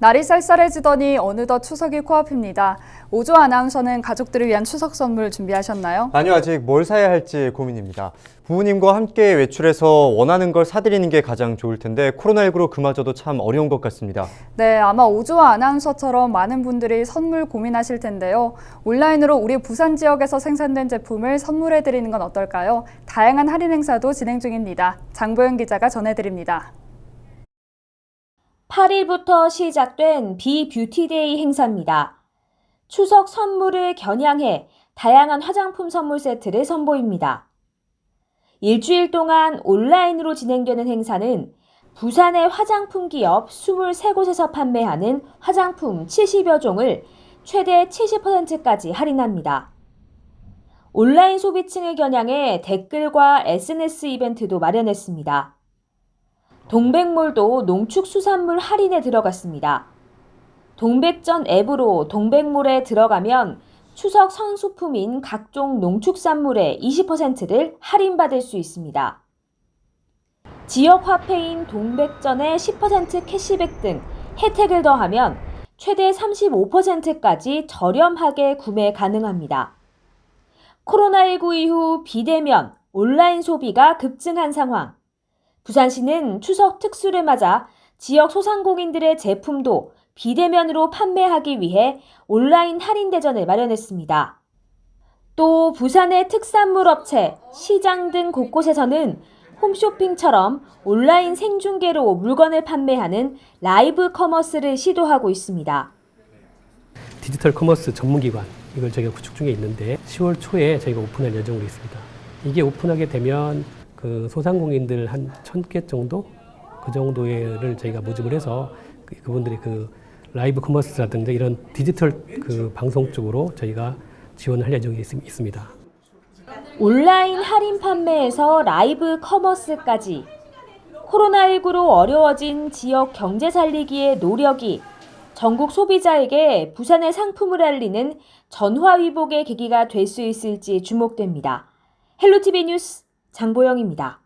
날이 쌀쌀해지더니 어느덧 추석이 코앞입니다. 오조 아나운서는 가족들을 위한 추석 선물 준비하셨나요? 아니요, 아직 뭘 사야 할지 고민입니다. 부모님과 함께 외출해서 원하는 걸 사드리는 게 가장 좋을 텐데 코로나19로 그마저도 참 어려운 것 같습니다. 네, 아마 오조 아나운서처럼 많은 분들이 선물 고민하실 텐데요. 온라인으로 우리 부산 지역에서 생산된 제품을 선물해 드리는 건 어떨까요? 다양한 할인 행사도 진행 중입니다. 장보영 기자가 전해드립니다. 8일부터 시작된 비뷰티데이 행사입니다. 추석 선물을 겨냥해 다양한 화장품 선물 세트를 선보입니다. 일주일 동안 온라인으로 진행되는 행사는 부산의 화장품 기업 23곳에서 판매하는 화장품 70여 종을 최대 70%까지 할인합니다. 온라인 소비층을 겨냥해 댓글과 SNS 이벤트도 마련했습니다. 동백몰도 농축수산물 할인에 들어갔습니다. 동백전 앱으로 동백몰에 들어가면 추석 선수품인 각종 농축산물의 20%를 할인받을 수 있습니다. 지역 화폐인 동백전에 10% 캐시백 등 혜택을 더하면 최대 35%까지 저렴하게 구매 가능합니다. 코로나19 이후 비대면, 온라인 소비가 급증한 상황. 부산시는 추석 특수를 맞아 지역 소상공인들의 제품도 비대면으로 판매하기 위해 온라인 할인 대전을 마련했습니다. 또 부산의 특산물 업체, 시장 등 곳곳에서는 홈쇼핑처럼 온라인 생중계로 물건을 판매하는 라이브 커머스를 시도하고 있습니다. 디지털 커머스 전문기관 이걸 저희가 구축 중에 있는데 10월 초에 저희가 오픈할 예정으로 있습니다. 이게 오픈하게 되면 그 소상공인들 한 1000개 정도 그 정도를 저희가 모집을 해서 그- 그분들이 그 라이브 커머스라든지 이런 디지털 그 방송 쪽으로 저희가 지원을 할 예정이 있- 있습니다. 온라인 할인 판매에서 라이브 커머스까지 코로나19로 어려워진 지역 경제 살리기의 노력이 전국 소비자에게 부산의 상품을 알리는 전화위복의 계기가 될 수 있을지 주목됩니다. 헬로티비 뉴스 장보영입니다.